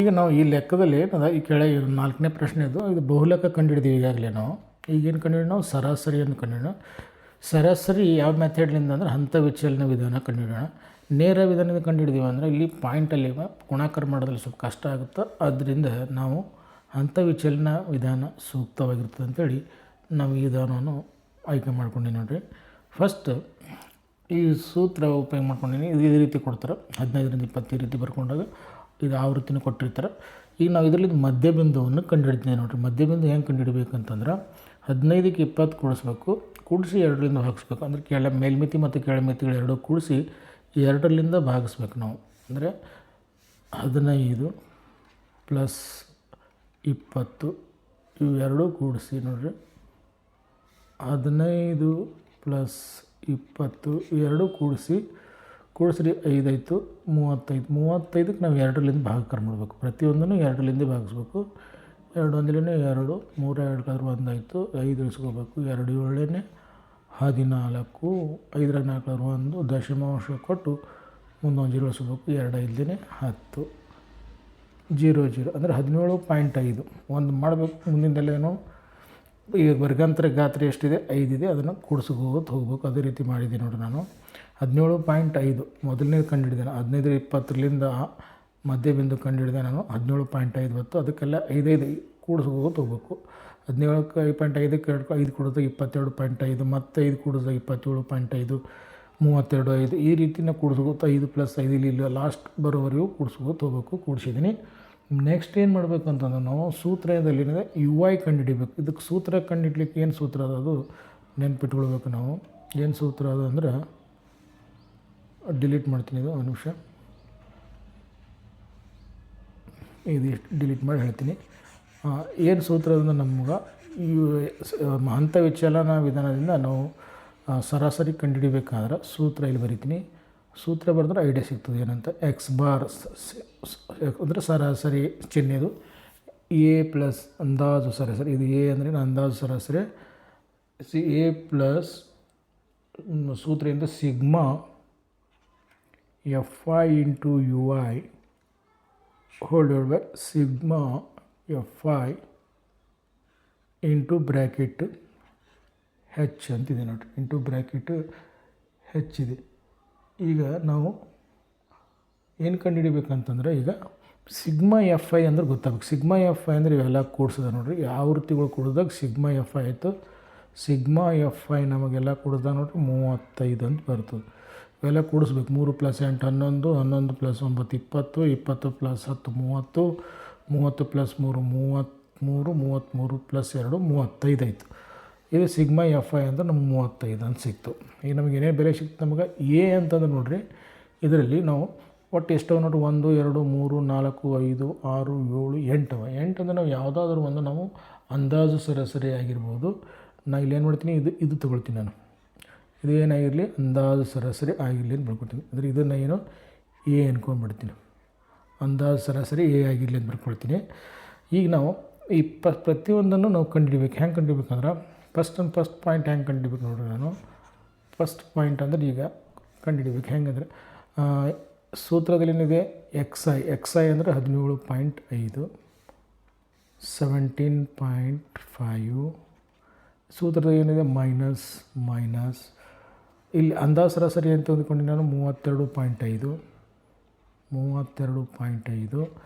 ಈಗ ನಾವು ಈ ಲೆಕ್ಕದಲ್ಲಿ ಏನದ, ಈ ಕೆಳಗೆ ನಾಲ್ಕನೇ ಪ್ರಶ್ನೆ ಇದು ಬಹುಲೆಕ್ಕ ಕಂಡುಹಿಡಿದೀವಿ ಈಗಾಗಲೇ ನಾವು. ಈಗೇನು ಕಂಡುಹಿಡಿ ನಾವು? ಸರಾಸರಿಯನ್ನು ಕಂಡುಹಿಡೋಣ ಸರಾಸರಿ ಯಾವ ಮೆಥಡ್ಲಿಂದ ಅಂದರೆ ಹಂತ ವಿಚಲನ ವಿಧಾನ ಕಂಡುಹಿಡೋಣ ನೇರ ವಿಧಾನದಿಂದ ಕಂಡುಹಿಡಿದೀವಿ ಅಂದರೆ ಇಲ್ಲಿ ಪಾಯಿಂಟಲ್ಲಿ ಗುಣಾಕಾರ ಮಾಡೋದ್ರಲ್ಲಿ ಸ್ವಲ್ಪ ಕಷ್ಟ ಆಗುತ್ತೆ. ಆದ್ದರಿಂದ ನಾವು ಹಂತ ವಿಚಲನ ವಿಧಾನ ಸೂಕ್ತವಾಗಿರ್ತದೆ ಅಂತೇಳಿ ನಾವು ಈ ವಿಧಾನವನ್ನು ಆಯ್ಕೆ ಮಾಡ್ಕೊಂಡೀವಿ ನೋಡಿರಿ. ಫಸ್ಟ್ ಈ ಸೂತ್ರ ಉಪಯೋಗ ಮಾಡ್ಕೊಂಡೀನಿ. ಇದು ಇದೇ ರೀತಿ ಕೊಡ್ತಾರೆ. ಹದಿನೈದರಿಂದ ಇಪ್ಪತ್ತು ಈ ರೀತಿ ಬರ್ಕೊಂಡಾಗ. ಇದು ಆವೃತ್ತಿನ ಕೊಟ್ಟಿರ್ತಾರೆ. ಈಗ ನಾವು ಇದರಲ್ಲಿ ಮಧ್ಯಬಿಂದುವನ್ನು ಕಂಡುಹಿಡಿತೀವಿ ನೋಡಿರಿ. ಮಧ್ಯಬಿಂದು ಹೆಂಗೆ ಕಂಡುಹಿಡಬೇಕಂತಂದ್ರೆ ಹದಿನೈದಕ್ಕೆ ಇಪ್ಪತ್ತು ಕೂಡಿಸ್ಬೇಕು. ಕೂಡಿಸಿ ಎರಡರಿಂದ ಹಾಕಿಸ್ಬೇಕು ಅಂದರೆ ಕೆಳ ಮೇಲ್ಮಿತಿ ಮತ್ತು ಕೆಳಮಿತಿಗಳು ಎರಡು ಕೂಡಿಸಿ ಎರಡರಿಂದ ಭಾಗಿಸ್ಬೇಕು ನಾವು. ಅಂದರೆ ಹದಿನೈದು ಪ್ಲಸ್ ಇಪ್ಪತ್ತು ಇವೆರಡೂ ಕೂಡಿಸಿ ನೋಡಿರಿ. ಹದಿನೈದು ಪ್ಲಸ್ ಇಪ್ಪತ್ತು ಇವೆರಡೂ ಕೂಡಿಸಿ ಕೂಡಿಸ್ರಿ ಐದಾಯಿತು ಮೂವತ್ತೈದು, ಮೂವತ್ತೈದಕ್ಕೆ ನಾವು ಎರಡರಿಂದ ಭಾಗಾಕಾರ ಮಾಡಬೇಕು. ಪ್ರತಿಯೊಂದನ್ನು ಎರಡರಿಂದ ಭಾಗಿಸ್ಬೇಕು. ಎರಡು ಒಂದಲೇ ಎರಡು, ಮೂರು ಎರಡು ಕಳೆದ್ರೆ ಒಂದಾಯಿತು, ಐದು ಇಳಿಸ್ಕೋಬೇಕು. ಎರಡು ಏಳನೇ, ಹದಿನಾಲ್ಕು ಐದರ ನಾಲ್ಕರ ಒಂದು ದಶಮಾಂಶ ಕೊಟ್ಟು ಮುಂದೊಂದು ಜೀರೋ ಇಳಿಸ್ಬೇಕು. ಎರಡು ಐದನೇ, ಹತ್ತು. ಜೀರೋ ಜೀರೋ, ಅಂದರೆ ಹದಿನೇಳು ಪಾಯಿಂಟ್ ಐದು. ಒಂದು ಮಾಡಬೇಕು. ಮುಂದಿಂದಲೇನು ಈಗ ವರ್ಗಾಂತರ ಗಾತ್ರ ಎಷ್ಟಿದೆ? ಐದಿದೆ. ಅದನ್ನು ಕೂಡಿಸ್ಕೋತ ಹೋಗ್ಬೇಕು. ಅದೇ ರೀತಿ ಮಾಡಿದೆ ನೋಡಿ ನಾನು. ಹದಿನೇಳು ಪಾಯಿಂಟ್ ಐದು ಮೊದಲನೇದು ಕಂಡುಹಿಡಿದೆ ನಾನು. ಹದಿನೈದು ಇಪ್ಪತ್ತರಿಂದ ಮಧ್ಯಬಿಂದು ಕಂಡುಹಿಡಿದೆ ನಾನು. ಹದಿನೇಳು ಪಾಯಿಂಟ್ ಐದು ಹೊತ್ತು ಅದಕ್ಕೆಲ್ಲ ಐದೈದು ಕೂಡಿಸ್ಕೋತ ಹೋಗ್ಬೇಕು ಹದಿನೇಳಕ್ಕೆ ಐದು ಪಾಯಿಂಟ್ ಐದಕ್ಕೆ ಎರಡು ಐದು ಕೂಡಿದಾಗ ಇಪ್ಪತ್ತೆರಡು ಪಾಯಿಂಟ್ ಐದು, ಮತ್ತು ಐದು ಕೂಡಿದಾಗ ಇಪ್ಪತ್ತೇಳು ಪಾಯಿಂಟ್ ಐದು, ಮೂವತ್ತೆರಡು ಐದು. ಈ ರೀತಿನ ಕೂಡಿಸ್ಕೋತ ಐದು ಪ್ಲಸ್ ಐದು ಇಲ್ಲಿ ಇಲ್ಲ, ಲಾಸ್ಟ್ ಬರೋವರೆಗೂ ಕೂಡಿಸ್ಕೋತ ಹೋಗ್ಬೇಕು ಕೂಡಿಸಿದ್ದೀನಿ. ನೆಕ್ಸ್ಟ್ ಏನು ಮಾಡಬೇಕು ಅಂತಂದ್ರೆ ನಾವು ಸೂತ್ರದಲ್ಲಿ ಏನಿದೆ ಯು ಐ ಕಂಡುಹಿಡಿಬೇಕು. ಇದಕ್ಕೆ ಸೂತ್ರ ಕಂಡುಹಿಡ್ಲಿಕ್ಕೆ ಏನು ಸೂತ್ರ ಅದು ನೆನ್ಪಿಟ್ಕೊಳ್ಬೇಕು ನಾವು. ಏನು ಸೂತ್ರ ಅದು ಅಂದ್ರೆ ಡಿಲೀಟ್ ಮಾಡ್ತೀನಿ ಇದು ನಿಮಿಷ. ಇದು ಡಿಲೀಟ್ ಮಾಡಿ ಹೇಳ್ತೀನಿ. ಏನು ಸೂತ್ರ ಅಂದ್ರೆ ನಮ್ಗೆ ಈ ಹಂತ ವಿಚಲನ ವಿಧಾನದಿಂದ ನಾವು ಸರಾಸರಿ ಕಂಡುಹಿಡಿಬೇಕಾದ್ರೆ ಸೂತ್ರ ಇಲ್ಲಿ ಬರಿತೀನಿ. ಸೂತ್ರ ಬರೆದ್ರೆ ಐಡಿಯಾ ಸಿಗ್ತದೆ ಏನಂತ? ಎಕ್ಸ್ ಬಾರ್ ಅಂದರೆ ಸರಾಸರಿ ಚಿಹ್ನೆದು ಎ ಪ್ಲಸ್ ಅಂದಾಜು ಸರಾಸರಿ, ಇದು ಎ ಅಂದರೆ ಅಂದಾಜು ಸರಾಸರಿ. ಸಿ ಎ ಪ್ಲಸ್ ಸೂತ್ರದಿಂದ sigma F I into U I hold by sigma F I into bracket H ಅಂತಿದೆ ನೋಡಿರಿ. ಇಂಟು ಬ್ರ್ಯಾಕೆಟ್ ಹೆಚ್ಚಿದೆ ಈಗ ನಾವು ಏನು ಕಂಡುಹಿಡಿಬೇಕಂತಂದ್ರೆ ಈಗ ಸಿಗ್ಮಾ ಎಫ್ ಐ ಅಂದ್ರೆ ಗೊತ್ತಾಗಬೇಕು. ಸಿಗ್ಮಾ ಎಫ್ ಐ ಅಂದರೆ ಇವೆಲ್ಲ ಕೂಡ್ಸದ ನೋಡ್ರಿ. ಆವೃತ್ತಿಗಳು ವೃತ್ತಿಗಳು ಸಿಗ್ಮಾ ಎಫ್ ಐ ಆಯಿತು? ಸಿಗ್ಮಾ ಎಫ್ ಐ ನಮಗೆಲ್ಲ ಕೂಡಿದಾಗ ನೋಡ್ರಿ ಮೂವತ್ತೈದು ಅಂತ ಬರ್ತದೆ. ಇವೆಲ್ಲ ಕೂಡಿಸ್ಬೇಕು. ಮೂರು ಪ್ಲಸ್ ಎಂಟು ಹನ್ನೊಂದು ಹನ್ನೊಂದು ಪ್ಲಸ್ ಒಂಬತ್ತು ಇಪ್ಪತ್ತು ಇಪ್ಪತ್ತು ಪ್ಲಸ್ ಹತ್ತು ಮೂವತ್ತು ಮೂವತ್ತು ಪ್ಲಸ್ ಮೂರು ಮೂವತ್ತ್ಮೂರು ಮೂವತ್ತ್ಮೂರು ಪ್ಲಸ್ ಎರಡು ಮೂವತ್ತೈದು ಆಯಿತು. ಇದು ಸಿಗ್ಮಾ ಎಫ್ ಐ ಅಂತ ನಮ್ಗೆ ಮೂವತ್ತೈದು ಅಂತ ಸಿಕ್ತು. ಈಗ ನಮಗೆ ಏನೇ ಬೆಲೆ ಸಿಕ್ತು ನಮಗೆ ಎ ಅಂತಂದ್ರೆ ನೋಡಿರಿ, ಇದರಲ್ಲಿ ನಾವು ಒಟ್ಟು ಎಷ್ಟೋ ನೋಡಿ ಒಂದು, ಎರಡು, ಮೂರು, ನಾಲ್ಕು, ಐದು, ಆರು, ಏಳು, ಎಂಟು. ಎಂಟು ಅಂದರೆ ನಾವು ಯಾವುದಾದ್ರೂ ಒಂದು ನಾವು ಅಂದಾಜು ಸರಾಸರಿ ಆಗಿರ್ಬೋದು. ನಾನು ಇಲ್ಲಿ ಏನು ಮಾಡ್ತೀನಿ? ಇದು ಇದು ತೊಗೊಳ್ತೀನಿ ನಾನು. ಇದು ಏನಾಗಿರಲಿ ಅಂದಾಜು ಸರಾಸರಿ ಆಗಿರಲಿ ಅಂತ ಬರ್ಕೊಳ್ತೀನಿ ಅಂದರೆ ಇದನ್ನು ಏನು? ಎ ಅನ್ಕೊಂಡ್ಬಿಡ್ತೀನಿ. ಅಂದಾಜು ಸರಾಸರಿ ಎ ಆಗಿರಲಿ ಅಂತ ಬರ್ಕೊಳ್ತೀನಿ ಈಗ ನಾವು ಈ ಪ ಪ್ರತಿಯೊಂದನ್ನು ನಾವು ಕಂಡುಹಿಡಿಬೇಕು. ಹೆಂಗೆ ಕಂಡುಹಿಡಿಬೇಕಂದ್ರೆ ಫಸ್ಟ್ ಒಂದು ಫಸ್ಟ್ ಪಾಯಿಂಟ್ ಹೆಂಗೆ ಕಂಡುಹಿಡಿಬೇಕು ನೋಡ್ರಿ ನಾನು. ಫಸ್ಟ್ ಪಾಯಿಂಟ್ ಅಂದ್ರೆ ಈಗ ಕಂಡುಹಿಡಿಬೇಕು. ಹೆಂಗಂದ್ರೆ ಆ, ಸೂತ್ರದಲ್ಲಿ ಏನಿದೆ ಎಕ್ಸ್ ಐ ಎಕ್ಸ್ ಐ ಅಂದರೆ ಹದಿನೇಳು ಪಾಯಿಂಟ್ ಐದು ಸೆವೆಂಟೀನ್ ಪಾಯಿಂಟ್ ಫೈವ್ ಸೂತ್ರದ ಏನಿದೆ ಮೈನಸ್ ಮೈನಸ್ ಇಲ್ಲಿ ಅಂದಾಜು ಸರಾಸರಿ ಅಂತ ಅಂದ್ಕೊಂಡು ನಾನು ಮೂವತ್ತೆರಡು ಪಾಯಿಂಟ್ ಐದು. ಮೂವತ್ತೆರಡು ಪಾಯಿಂಟ್ ಐದು.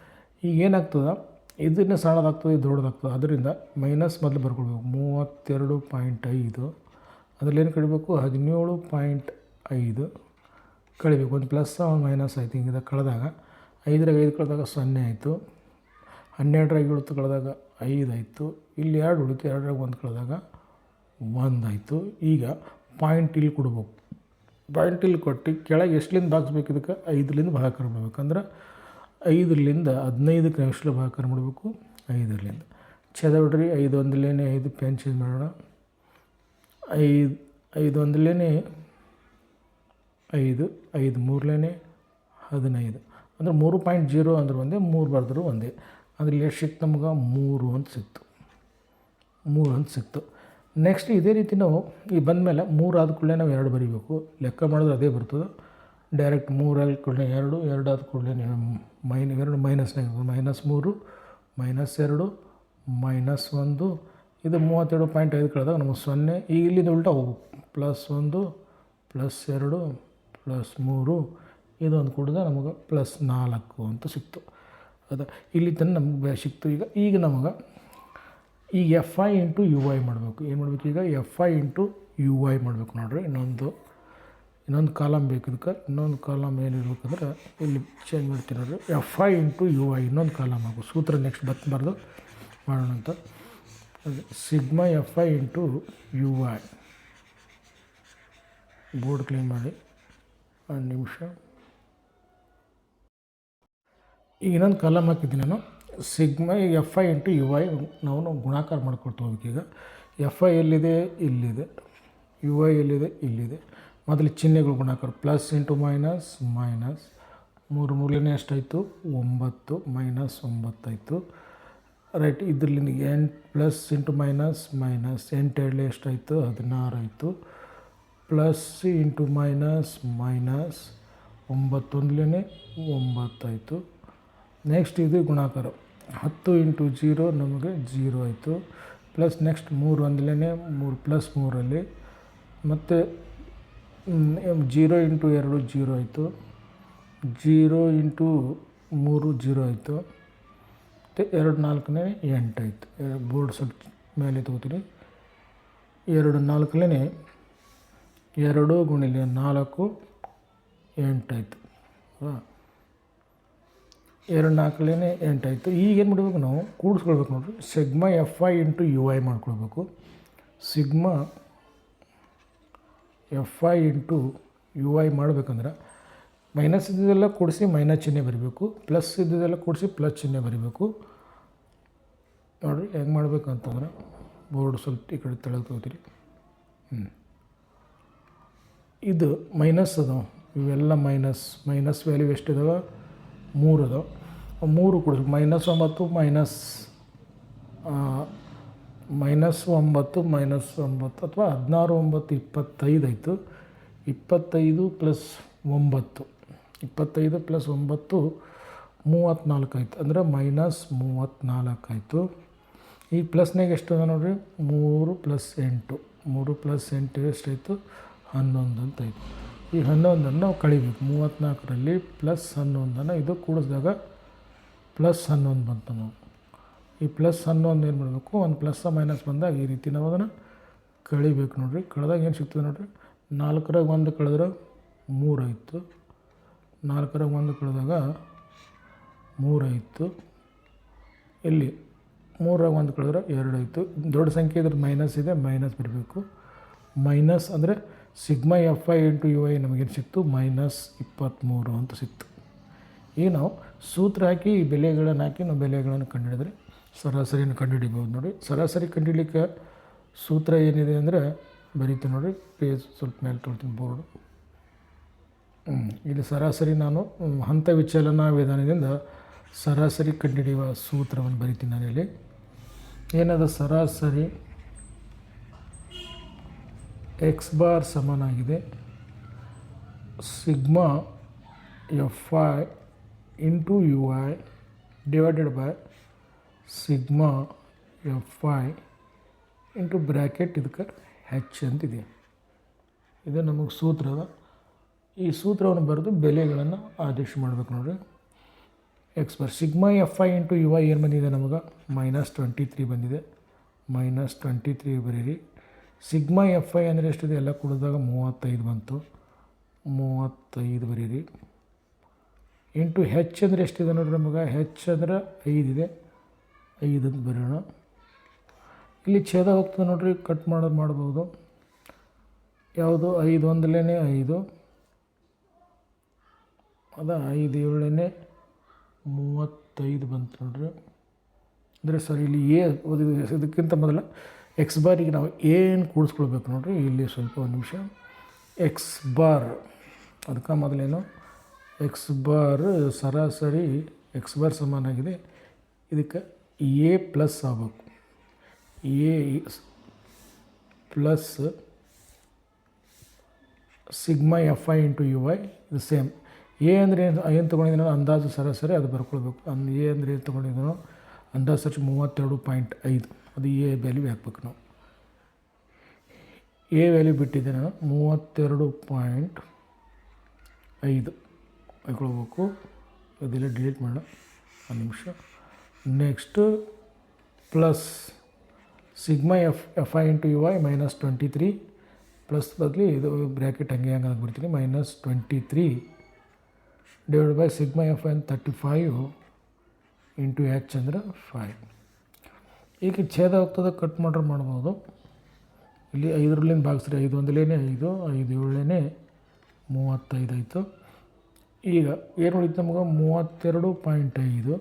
ಈಗ ಏನಾಗ್ತದೆ? ಇದನ್ನು ಸಣ್ಣದಾಗ್ತದೆ, ಇದು ದೊಡ್ಡದಾಗ್ತದೆ. ಅದರಿಂದ ಮೈನಸ್ ಮೊದಲು ಬರ್ಕೊಳ್ಬೇಕು. ಮೂವತ್ತೆರಡು ಪಾಯಿಂಟ್ ಐದು. ಅದರಲ್ಲಿ ಏನು ಕಳಿಬೇಕು? ಹದಿನೇಳು ಪಾಯಿಂಟ್ ಐದು ಕಳಿಬೇಕು. ಒಂದು ಪ್ಲಸ್ ಒಂದು ಮೈನಸ್ ಆಯಿತು. ಹಿಂಗಿದೆ ಕಳೆದಾಗ ಐದರಾಗ ಐದು ಕಳೆದಾಗ ಸೊನ್ನೆ ಆಯಿತು. ಹನ್ನೆರಡರಾಗ ಉಳಿತು ಕಳೆದಾಗ ಐದು ಆಯಿತು. ಇಲ್ಲಿ ಎರಡು ಉಳಿತು. ಎರಡರಾಗ ಒಂದು ಕಳೆದಾಗ ಒಂದಾಯಿತು ಈಗ ಪಾಯಿಂಟ್ ಇಲ್ಲಿ ಕೊಡ್ಬೇಕು. ಇಲ್ಲಿ ಕೊಟ್ಟು ಕೆಳಗೆ ಎಷ್ಟಲಿಂದ ಭಾಗಿಸ್ಬೇಕು ಇದಕ್ಕೆ? ಐದರಿಂದ ಭಾಗಾಕಾರ ಮಾಡ್ಬೇಕು. ಅಂದ್ರೆ ಐದರಿಂದ ಹದಿನೈದಕ್ಕೆ ಎಷ್ಟು ಭಾಗಾಕಾರ ಮಾಡಬೇಕು? ಐದರಿಂದ ಛೇದ ಬಿಡ್ರಿ, ಐದು ಒಂದಲೇನೆ ಐದು ಪೆನ್ ಚೇಂಜ್ ಮಾಡೋಣ. ಐದು ಐದು ಒಂದಲೇನೆ ಐದು ಐದು ಮೂರಲೇನೆ ಹದಿನೈದು. ಅಂದರೆ ಮೂರು ಪಾಯಿಂಟ್ ಜೀರೋ ಅಂದ್ರೆ ಒಂದೇ, ಮೂರು ಬರೆದ್ರು ಒಂದೇ. ಅಂದ್ರೆ ಎಷ್ಟು ಸಿಕ್ತು ನಮ್ಗೆ? ಮೂರು ಅಂತ ಸಿಕ್ತು. ಮೂರು ಅಂತ ಸಿಕ್ತು. ನೆಕ್ಸ್ಟ್ ಇದೇ ರೀತಿ ನಾವು ಈ ಬಂದಮೇಲೆ ಮೂರು ಆದ ಕೂಡಲೇ ನಾವು ಎರಡು ಬರೀಬೇಕು. ಲೆಕ್ಕ ಮಾಡಿದ್ರೆ ಅದೇ ಬರ್ತದೆ. ಡೈರೆಕ್ಟ್ ಮೂರಲ್ಲಿ ಕೂಡಲೇ ಎರಡು ಎರಡು ಆದ ಕೂಡಲೇ ಮೈನ್, ಎರಡು ಮೈನಸ್ನಾಗ ಮೈನಸ್ ಮೂರು ಮೈನಸ್ ಎರಡು ಮೈನಸ್ ಒಂದು. ಇದು ಮೂವತ್ತೆರಡು ಪಾಯಿಂಟ್ ಐದು ಕಳೆದಾಗ ನಮಗೆ ಸೊನ್ನೆ. ಈಗ ಇಲ್ಲಿಂದ ಉಲ್ಟಾ ಹೋಗು ಪ್ಲಸ್ ಒಂದು ಪ್ಲಸ್ ಎರಡು ಪ್ಲಸ್ ಮೂರು. ಇದೊಂದು ಕೂಡಿದ ನಮಗೆ ಪ್ಲಸ್ ನಾಲ್ಕು ಅಂತ ಸಿಕ್ತು. ಅದ ಇಲ್ಲಿ ತನಕ ನಮ್ಗೆ ಸಿಕ್ತು. ಈಗ ಈಗ ನಮಗೆ ಈಗ F I into U I ಮಾಡಬೇಕು. ಏನು ಮಾಡಬೇಕು ಈಗ? F I into U I ಮಾಡಬೇಕು ನೋಡ್ರಿ. ಇನ್ನೊಂದು ಇನ್ನೊಂದು ಕಾಲಮ್ ಬೇಕು ಇದಕ್ಕೆ. ಇನ್ನೊಂದು ಕಾಲಮ್ ಏನಿರ್ಬೇಕಂದ್ರೆ ಇಲ್ಲಿ ಚೇಂಜ್ ಮಾಡ್ತೀನಿ ನೋಡ್ರಿ. F I into U I ಇನ್ನೊಂದು ಕಾಲಮ್ ಹಾಕು. ಸೂತ್ರ ನೆಕ್ಸ್ಟ್ ಬರ್ತಬಾರ್ದು ಮಾಡೋಣ ಅಂತ. Sigma F I into U I board clean ಮಾಡಿ ಒಂದು ನಿಮಿಷ. ಈಗ ಇನ್ನೊಂದು ಕಾಲಮ್ ಹಾಕಿದ್ದೀನಿ ನಾನು. Sigma F I into U I ನಾವು ನಾವು ಗುಣಾಕಾರ ಮಾಡ್ಕೊಳ್ತಾ ಈಗ. ಎಫ್ ಐ ಎಲ್ಲಿದೆ? ಇಲ್ಲಿದೆ. ಯು ಐ ಎಲ್ಲಿದೆ? ಇಲ್ಲಿದೆ. ಮೊದಲು ಚಿಹ್ನೆಗಳು ಗುಣಾಕಾರ. ಪ್ಲಸ್ ಇಂಟು ಮೈನಸ್ ಮೈನಸ್ ಮೂರು ಮೂರನೇ ಎಷ್ಟಾಯಿತು? ಒಂಬತ್ತು. ಮೈನಸ್ ಒಂಬತ್ತಾಯಿತು. ರೈಟ್ ಇದರಲ್ಲಿ ಎಂಟು ಪ್ಲಸ್ ಇಂಟು ಮೈನಸ್ ಮೈನಸ್ ಎಂಟು ಎರಡು ಎಷ್ಟಾಯಿತು? ಹದಿನಾರು ಆಯಿತು. ಪ್ಲಸ್ ಇಂಟು ಮೈನಸ್ ಮೈನಸ್ ಒಂಬತ್ತೊಂದಲೇ ಒಂಬತ್ತಾಯಿತು. ನೆಕ್ಸ್ಟ್ ಇದು ಗುಣಾಕಾರ. ಹತ್ತು ಇಂಟು ಜೀರೋ ನಮಗೆ ಜೀರೋ ಆಯಿತು. ಪ್ಲಸ್ ನೆಕ್ಸ್ಟ್ ಮೂರು ಅಂದ್ಲೇ ಮೂರು ಪ್ಲಸ್ ಮೂರಲ್ಲಿ. ಮತ್ತು ಜೀರೋ ಇಂಟು ಎರಡು ಜೀರೋ ಆಯಿತು. ಜೀರೋ ಇಂಟು ಮೂರು ಜೀರೋ ಆಯಿತು. ಮತ್ತು ಎರಡು ನಾಲ್ಕನೇ ಎಂಟಾಯಿತು ಬೋರ್ಡ್ ಸ್ವಲ್ಪ ಮೇಲೆ ತಗೋತೀನಿ ಎರಡು ನಾಲ್ಕಲೇ ಎರಡು ಗುಣಿಲೆ ನಾಲ್ಕು ಎಂಟಾಯಿತು ಎರಡು ನಾಲ್ಕಲೇ ಎಂಟಾಯಿತು. ಈಗ ಏನು ಮಾಡಬೇಕು ನಾವು? ಕೂಡಿಸ್ಕೊಳ್ಬೇಕು ನೋಡ್ರಿ. Sigma F I into U I ಮಾಡ್ಕೊಳ್ಬೇಕು. Sigma F I into U I ಮಾಡಬೇಕಂದ್ರೆ ಮೈನಸ್ ಇದ್ದಿದ್ದೆಲ್ಲ ಕೂಡಿಸಿ ಮೈನಸ್ ಚಿಹ್ನೆ ಬರೀಬೇಕು. ಪ್ಲಸ್ ಇದ್ದಿದ್ದೆಲ್ಲ ಕೂಡಿಸಿ ಪ್ಲಸ್ ಚಿಹ್ನೆ ಬರೀಬೇಕು. ನೋಡಿರಿ ಹೆಂಗೆ ಮಾಡಬೇಕು ಅಂತಂದ್ರೆ ಬೋರ್ಡ್ ಸ್ವಲ್ಪ ಈ ಕಡೆ ತೆಳಗೆ ತಗೋತೀರಿ ಹ್ಞೂ ಇದು ಮೈನಸ್ ಅದು. ಇವೆಲ್ಲ ಮೈನಸ್. Minus value ಎಷ್ಟಿದಾವೆ? ಮೂರು ಅದಾವೆ ಆ ಮೂರು ಕೊಡಿಸ್ ಮೈನಸ್ ಒಂಬತ್ತು ಮೈನಸ್ ಮೈನಸ್ ಒಂಬತ್ತು ಮೈನಸ್ ಒಂಬತ್ತು, ಅಥವಾ ಹದಿನಾರು, ಒಂಬತ್ತು, ಇಪ್ಪತ್ತೈದು ಆಯಿತು. ಇಪ್ಪತ್ತೈದು ಪ್ಲಸ್ ಒಂಬತ್ತು. ಇಪ್ಪತ್ತೈದು ಪ್ಲಸ್ ಒಂಬತ್ತು ಮೂವತ್ತ್ನಾಲ್ಕು ಆಯಿತು. ಅಂದರೆ ಮೈನಸ್ ಮೂವತ್ತ್ನಾಲ್ಕು ಆಯಿತು. ಈ ಪ್ಲಸ್ನಾಗ ಎಷ್ಟು ಅದ ನೋಡಿರಿ? ಮೂರು ಪ್ಲಸ್ ಎಂಟು. ಮೂರು ಪ್ಲಸ್ ಎಂಟು ಎಷ್ಟಾಯಿತು? ಹನ್ನೊಂದು ಅಂತ ಆಯಿತು. ಈ ಹನ್ನೊಂದನ್ನು ನಾವು ಕಳಿಬೇಕು. ಮೂವತ್ತ್ನಾಲ್ಕರಲ್ಲಿ ಪ್ಲಸ್ ಹನ್ನೊಂದನ್ನು ಇದು ಕೂಡಿಸಿದಾಗ ಪ್ಲಸ್ ಹನ್ನೊಂದು ಬಂತು ನಾವು. ಈ ಪ್ಲಸ್ ಹನ್ನೊಂದು ಏನು ಮಾಡಬೇಕು? ಒಂದು ಪ್ಲಸ್ ಮೈನಸ್ ಬಂದಾಗ ಈ ರೀತಿ ನಾವು ಅದನ್ನು ಕಳಿಬೇಕು ನೋಡಿರಿ. ಕಳೆದಾಗ ಏನು ಸಿಗ್ತದೆ ನೋಡಿರಿ? ನಾಲ್ಕರಾಗ ಒಂದು ಕಳೆದ್ರೆ ಮೂರಾಯಿತು ನಾಲ್ಕರಾಗ ಒಂದು ಕಳೆದಾಗ ಮೂರಾಯಿತು ಇಲ್ಲಿ ಮೂರಾಗ ಒಂದು ಕಳೆದ್ರೆ ಎರಡಾಯಿತು ದೊಡ್ಡ ಸಂಖ್ಯೆ ಇದ್ರೆ ಮೈನಸ್ ಇದೆ ಮೈನಸ್ ಬರಬೇಕು ಮೈನಸ್ ಅಂದರೆ sigma F I into U I ನಮಗೇನು ಸಿಕ್ತು? ಮೈನಸ್ ಇಪ್ಪತ್ತ್ಮೂರು ಅಂತ ಸಿಕ್ತು. ಈಗ ನಾವು ಸೂತ್ರ ಹಾಕಿ ಬೆಲೆಗಳನ್ನು ಹಾಕಿ ನಾವು ಬೆಲೆಗಳನ್ನು ಕಂಡುಹಿಡಿದ್ರೆ ಸರಾಸರಿಯನ್ನು ಕಂಡುಹಿಡಿಬೋದು ನೋಡಿ. ಸರಾಸರಿ ಕಂಡುಹಿಡಲಿಕ್ಕೆ ಸೂತ್ರ ಏನಿದೆ ಅಂದರೆ ಬರೀತೀನಿ ನೋಡಿ ಪೇಜ್ ಸ್ವಲ್ಪ ಮೇಲೆ ತೊಳ್ತೀನಿ ಬೋರ್ಡು. ಇಲ್ಲಿ ಸರಾಸರಿ ನಾನು ಹಂತ ವಿಚಲನ ವಿಧಾನದಿಂದ ಸರಾಸರಿ ಕಂಡುಹಿಡಿಯುವ ಸೂತ್ರವನ್ನು ಬರಿತೀನಿ ನಾನಿಲ್ಲಿ. ಏನದ ಸರಾಸರಿ? ಎಕ್ಸ್ ಬಾರ್ ಸಮನಾಗಿದೆ. Sigma F I into U I divided by sigma F I into bracket ಇದಕ್ಕೆ ಹೆಚ್ ಅಂತಿದೆ. ಇದು ನಮಗೆ ಸೂತ್ರ ಈ ಸೂತ್ರವನ್ನು ಬರೆದು ಬೆಲೆಗಳನ್ನು ಆದೇಶ ಮಾಡ್ಬೇಕು ನೋಡಿರಿ. X bar sigma F I into U I ಏನು ಬಂದಿದೆ ನಮಗೆ? ಮೈನಸ್ ಟ್ವೆಂಟಿ ತ್ರೀ ಬಂದಿದೆ. ಮೈನಸ್ ಟ್ವೆಂಟಿ ತ್ರೀ ಬರೀರಿ. ಸಿಗ್ಮಾ ಎಫ್ ಐ ಅಂದರೆ ಎಷ್ಟಿದೆ? ಎಲ್ಲ ಕುಡಿದಾಗ ಮೂವತ್ತೈದು ಬಂತು. ಮೂವತ್ತೈದು ಬರೀರಿ ಇಂಟು ಹೆಚ್ ಅಂದರೆ ಎಷ್ಟಿದೆ ನೋಡಿರಿ ನಮಗೆ? ಹೆಚ್ ಅಂದ್ರೆ ಐದಿದೆ. ಐದು ಅಂತ ಬರೋಣ. ಇಲ್ಲಿ ಛೇದ ಹೋಗ್ತದೆ ನೋಡ್ರಿ, ಕಟ್ ಮಾಡೋದು ಮಾಡ್ಬೋದು. ಯಾವುದು? ಐದು ಒಂದಲೇ ಐದು. ಅದ ಐದು ಏಳನೇ ಮೂವತ್ತೈದು ಬಂತು ನೋಡ್ರಿ. ಅಂದರೆ ಸರ್, ಇಲ್ಲಿ ಎ ಇದಕ್ಕಿಂತ ಮೊದಲ ಎಕ್ಸ್ ಬಾರಿಗೆ ನಾವು ಏನು ಕೂಡಿಸ್ಕೊಳ್ಬೇಕು ನೋಡ್ರಿ. ಇಲ್ಲಿ ಸ್ವಲ್ಪ ಒಂದು ನಿಮಿಷ. ಎಕ್ಸ್ ಬಾರ್ ಅದಕ್ಕೆ ಮೊದಲೇನು? ಎಕ್ಸ್ ಬಾರ್ ಸರಾಸರಿ ಎಕ್ಸ್ ಬಾರ್ ಸಮಾನಾಗಿದೆ ಇದಕ್ಕೆ ಎ ಪ್ಲಸ್ ಆಗಬೇಕು. A plus sigma F I into U I ಇದು ಸೇಮ್ ಎ ಅಂದರೆ ಏನು ಏನು ತೊಗೊಂಡಿದ್ದೀನೋ ಅಂದಾಜು ಸರಾಸರಿ ಅದು ಬರ್ಕೊಳ್ಬೇಕು. ಅಂದ್ ಎ ಅಂದರೆ ಏನು ತೊಗೊಂಡಿದ್ದೀನೋ ಅಂದಾಜು ಸರಿ ಮೂವತ್ತೆರಡು ಪಾಯಿಂಟ್ ಐದು. ಅದು ಎ ವ್ಯಾಲ್ಯೂ ಹಾಕ್ಬೇಕು ನಾವು. ಎ ವ್ಯಾಲ್ಯೂ ಬಿಟ್ಟಿದ್ದೆ ನಾನು ಮೂವತ್ತೆರಡು ಪಾಯಿಂಟ್ ಐದು. ಹಾಕೊಳ್ಬೇಕು. ಅದೆಲ್ಲ ಡಿಲೀಟ್ ಮಾಡೋಣ. ಒಂದು ನಿಮಿಷ. Next plus sigma F F I into U I minus twenty three plus ಬದಲಿ ಇದು ಬ್ರ್ಯಾಕೆಟ್ ಹಂಗೆ ಹಂಗೆ ಹಾಕ್ಬಿಡ್ತೀನಿ minus twenty three divide by sigma F I thirty five into H ಅಂದರೆ ಫೈವ್ ಈಗ ಛೇದ ಹೋಗ್ತದೆ ಕಟ್ ಮಾಡ್ರೆ ಮಾಡ್ಬೋದು. ಇಲ್ಲಿ ಐದರಲ್ಲಿಂದ ಭಾಗಿಸ್ರಿ ಐದು ಒಂದಲೇನೆ ಐದು ಐದು ಏಳನೇ ಮೂವತ್ತೈದು ಆಯಿತು. ಈಗ ಏನು ಉಳಿತು ನಮಗೆ? ಮೂವತ್ತೆರಡು ಪಾಯಿಂಟ್ ಐದು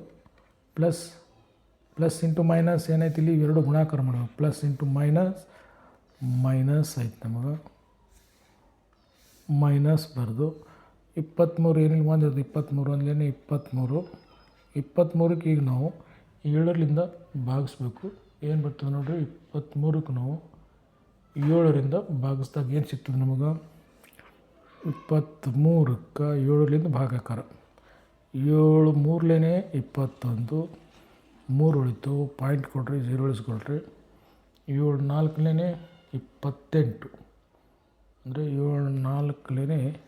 ಪ್ಲಸ್ ಪ್ಲಸ್ ಇಂಟು ಮೈನಸ್ ಏನಾಯ್ತು ಇಲ್ಲಿ? ಎರಡು ಗುಣಾಕಾರ ಮಾಡಬೇಕು. ಪ್ಲಸ್ ಇಂಟು ಮೈನಸ್ ಮೈನಸ್ ಆಯ್ತು ನಮಗೆ. ಮೈನಸ್ ಬರೆದು ಇಪ್ಪತ್ತ್ಮೂರು ಏನಿಲ್ಲ ಒಂದಿರೋದು ಇಪ್ಪತ್ತ್ಮೂರು ಅಂದ್ಲೇ ಇಪ್ಪತ್ತ್ಮೂರು ಇಪ್ಪತ್ತ್ಮೂರಕ್ಕೆ ಈಗ ನಾವು ಏಳರಿಂದ ಭಾಗಿಸ್ಬೇಕು. ಏನು ಬರ್ತದೆ ನೋಡಿರಿ ಇಪ್ಪತ್ತ್ಮೂರಕ್ಕೆ ನಾವು ಏಳರಿಂದ ಭಾಗಿಸ್ದಾಗ ಏನು ಸಿಗ್ತದೆ ನಮಗೆ? ಇಪ್ಪತ್ತ್ಮೂರಕ್ಕೆ ಏಳರಿಂದ ಭಾಗಾಕಾರ. ಏಳು ಮೂರಲೇ ಇಪ್ಪತ್ತೊಂದು, ಮೂರು ಉಳಿತು ಪಾಯಿಂಟ್ ಕೊಡ್ರಿ ಜೀರೋ ಉಳಿಸ್ಕೊಳ್ರಿ. ಏಳು ನಾಲ್ಕಲೇ ಇಪ್ಪತ್ತೆಂಟು. ಅಂದರೆ ಏಳು ನಾಲ್ಕಲೇ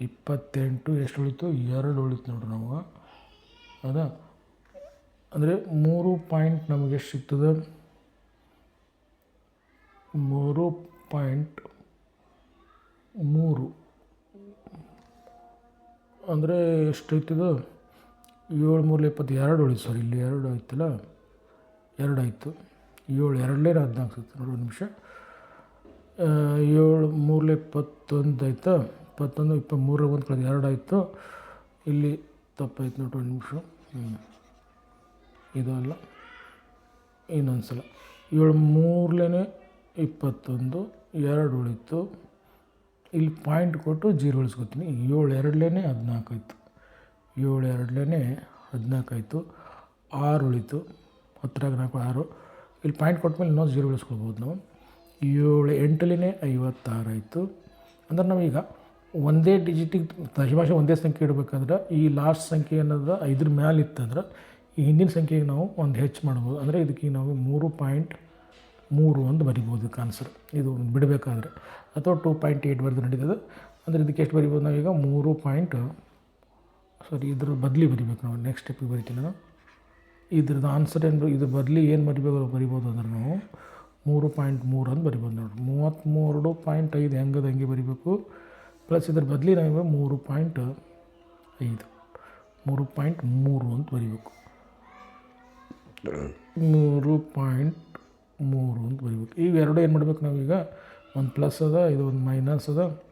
ಇಪ್ಪತ್ತೆಂಟು, ಎಷ್ಟು ಉಳಿತು? ಎರಡು ಉಳಿತು ನೋಡ್ರಿ ನಮಗೆ ಹೌದಾ ಅಂದರೆ ಮೂರು ಪಾಯಿಂಟ್ ನಮಗೆ ಸಿಗ್ತದೆ. ಮೂರು ಪಾಯಿಂಟ್ ಮೂರು. ಅಂದರೆ ಎಷ್ಟಾಯ್ತದ ಏಳು ಮೂರು ಇಪ್ಪತ್ತು ಎರಡು ಉಳಿತು ಸರ್, ಇಲ್ಲಿ ಎರಡು ಆಯ್ತಲ್ಲ? ಎರಡು ಆಯಿತು. ಏಳು ಎರಡಲೇ ಹದಿನಾಲ್ಕು ಸಿಗ್ತದೆ. ನೋಡಿ ನಿಮಿಷ. ಏಳು ಮೂರಲೆ ಇಪ್ಪತ್ತೊಂದು ಆಯ್ತು? ಇಪ್ಪತ್ತೊಂದು ಇಪ್ಪತ್ತ್ಮೂರ ಒಂದು ಕಳೆದ ಎರಡು ಆಯಿತು. ಇಲ್ಲಿ ತಪ್ಪಾಯ್ತು ನೋಡಿ ಒಂದು ನಿಮಿಷ. ಹ್ಞೂ ಇದು ಅಲ್ಲ. ಇನ್ನೊಂದು ಸಲ. ಏಳು ಮೂರಲೇ ಇಪ್ಪತ್ತೊಂದು, ಎರಡು ಉಳಿತು. ಇಲ್ಲಿ ಪಾಯಿಂಟ್ ಕೊಟ್ಟು ಜೀರೋ ಉಳಿಸ್ಕೊತೀನಿ. ಏಳು ಎರಡಲೇ ಹದಿನಾಲ್ಕು ಆಯಿತು. ಏಳು ಎರಡಲೇ ಹದಿನಾಲ್ಕು ಆಯಿತು. ಆರು ಉಳಿತು. ಹತ್ತರಾಗ ನಾಲ್ಕು, ಆರು. ಇಲ್ಲಿ ಪಾಯಿಂಟ್ ಕೊಟ್ಮೇಲೆ ಇನ್ನೊಂದು ಜೀರೋ ಉಳಿಸ್ಕೊಬೋದು ನಾವು. ಏಳು ಎಂಟಲೇ ಐವತ್ತಾರು ಆಯಿತು. ಅಂದ್ರೆ ನಾವೀಗ ಒಂದೇ ಡಿಜಿಟಿಗೆ ದಶಮಾಂಶ ಒಂದೇ ಸಂಖ್ಯೆ ಇಡಬೇಕಂದ್ರೆ ಈ ಲಾಸ್ಟ್ ಸಂಖ್ಯೆ ಅನ್ನೋದು ಐದ್ರ ಮ್ಯಾಲೆ ಇತ್ತಂದ್ರೆ ಈ ಹಿಂದಿನ ಸಂಖ್ಯೆಗೆ ನಾವು ಒಂದು ಹೆಚ್ಚು ಮಾಡ್ಬೋದು. ಅಂದರೆ ಇದಕ್ಕೆ ನಾವು ಮೂರು ಪಾಯಿಂಟ್ ಮೂರು ಅಂತ ಬರಿಬೋದು ಇದಕ್ಕೆ ಆನ್ಸರ್ ಇದು ಬಿಡಬೇಕಾದ್ರೆ. ಅಥವಾ ಟೂ ಪಾಯಿಂಟ್ ಏಯ್ಟ್ ಬರೆದು ನಡೀತದೆ ಅಂದರೆ ಇದಕ್ಕೆ ಎಷ್ಟು ಬರಿಬೋದು ನಾವೀಗ ಮೂರು ಪಾಯಿಂಟ್ ಸಾರಿ ಇದ್ರ ಬದಲಿ ಬರಿಬೇಕು ನಾವು. ನೆಕ್ಸ್ಟ್ ಸ್ಟೆಪ್ಪಿಗೆ ಬರಿತೀನಿ ನಾನು. ಇದ್ರದ್ದು ಆನ್ಸರ್ ಏನು ಇದ್ರ ಬದಲಿ ಏನು ಬರಿಬೇಕು ಬರಿಬೋದು ಅಂದ್ರೆ ನಾವು ಮೂರು ಪಾಯಿಂಟ್ ಮೂರು ಅಂತ ಬರಿಬೋದು ನೋಡಿರಿ ಮೂವತ್ತ್ಮೂರು ಪಾಯಿಂಟ್ ಐದು ಹೆಂಗದ ಹಂಗೆ ಬರಿಬೇಕು. ಪ್ಲಸ್ ಇದ್ರ ಬದಲಿ ನಾವು ಮೂರು ಪಾಯಿಂಟ್ ಐದು. ಮೂರು ಪಾಯಿಂಟ್ ಮೂರು ಅಂತ ಬರಿಬೇಕು. ಮೂರು ಪಾಯಿಂಟ್ ಮೂರು ಅಂತ ಬರಿಬೇಕು. ಈಗ ಎರಡು ಏನು ಮಾಡ್ಬೇಕು ನಾವೀಗ? ಒಂದು ಪ್ಲಸ್ ಅದ, ಇದು ಒಂದು ಮೈನಸ್ ಅದ.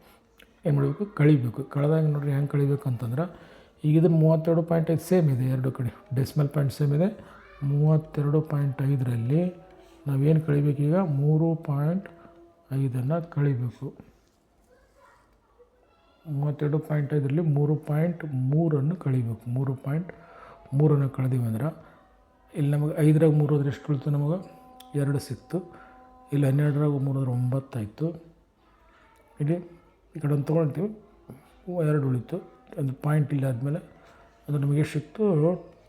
ಏನು ಮಾಡಬೇಕು? ಕಳಿಬೇಕು. ಕಳೆದಾಗ ನೋಡಿರಿ ಹೆಂಗೆ ಕಳಿಬೇಕು ಅಂತಂದ್ರೆ, ಈಗ ಇದು ಮೂವತ್ತೆರಡು ಪಾಯಿಂಟ್ ಐದು ಸೇಮ್ ಇದೆ ಎರಡು ಕಡೆ. ಡೆಸಿಮಲ್ ಪಾಯಿಂಟ್ ಸೇಮ್ ಇದೆ. ಮೂವತ್ತೆರಡು ಪಾಯಿಂಟ್ ಐದರಲ್ಲಿ ನಾವೇನು ಕಳಿಬೇಕು ಈಗ? ಮೂರು ಪಾಯಿಂಟ್ ಐದನ್ನು ಕಳಿಬೇಕು. ಮೂವತ್ತೆರಡು ಪಾಯಿಂಟ್ ಐದರಲ್ಲಿ ಮೂರು ಪಾಯಿಂಟ್ ಮೂರನ್ನು ಕಳಿಬೇಕು. ಮೂರು ಪಾಯಿಂಟ್ ಮೂರನ್ನು ಕಳೆದೀವಿ ಅಂದ್ರೆ ಇಲ್ಲಿ ನಮಗೆ ಐದರಾಗ ಮೂರು ಹೋದ್ರೆ ಎಷ್ಟು ಉಳಿತು ನಮಗೆ? ಎರಡು ಸಿಕ್ತು. ಇಲ್ಲಿ ಹನ್ನೆರಡರಾಗ ಮೂರು ಹೋದ್ರೆ ಒಂಬತ್ತಾಯಿತು. ಇಲ್ಲಿ ಈ ಕಡೆ ಒಂದು ತೊಗೊಳ್ತೀವಿ ಎರಡು ಉಳಿತು. ಒಂದು ಪಾಯಿಂಟ್ ಇಲ್ಲ ಆದಮೇಲೆ ಅದು ನಮಗೆ ಸಿಕ್ತು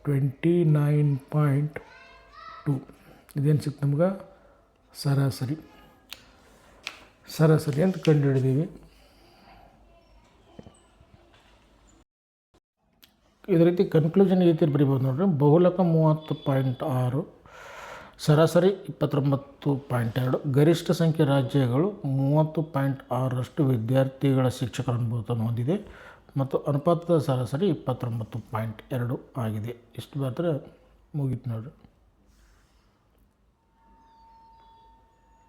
ಟ್ವೆಂಟಿ ನೈನ್ ಪಾಯಿಂಟ್ ಟು ಇದೇನು ಸಿಕ್ತು ನಮ್ಗೆ? ಸರಾಸರಿ. ಸರಾಸರಿ ಅಂತ ಕಂಡು ಹಿಡಿದೀವಿ. ಇದೇ ರೀತಿ ಕನ್ಕ್ಲೂಷನ್ ಈ ರೀತಿ ಬರಿಬೋದು ನೋಡ್ರಿ. ಬಹುಲಕ ಮೂವತ್ತು ಪಾಯಿಂಟ್ ಆರು, ಸರಾಸರಿ ಇಪ್ಪತ್ತೊಂಬತ್ತು ಪಾಯಿಂಟ್ ಎರಡು, ಗರಿಷ್ಠ ಸಂಖ್ಯೆ ರಾಜ್ಯಗಳು ಮೂವತ್ತು ಪಾಯಿಂಟ್ ಆರರಷ್ಟು ವಿದ್ಯಾರ್ಥಿಗಳ ಶಿಕ್ಷಕರ ಅನುಭವವನ್ನು ಹೊಂದಿದೆ. ಮತ್ತು ಅನುಪಾತದ ಸರಾಸರಿ ಇಪ್ಪತ್ತೊಂಬತ್ತು ಪಾಯಿಂಟ್ ಎರಡು ಆಗಿದೆ. ಇಷ್ಟು ಮಾತ್ರ ಮುಗೀತು ನೋಡ್ರಿ.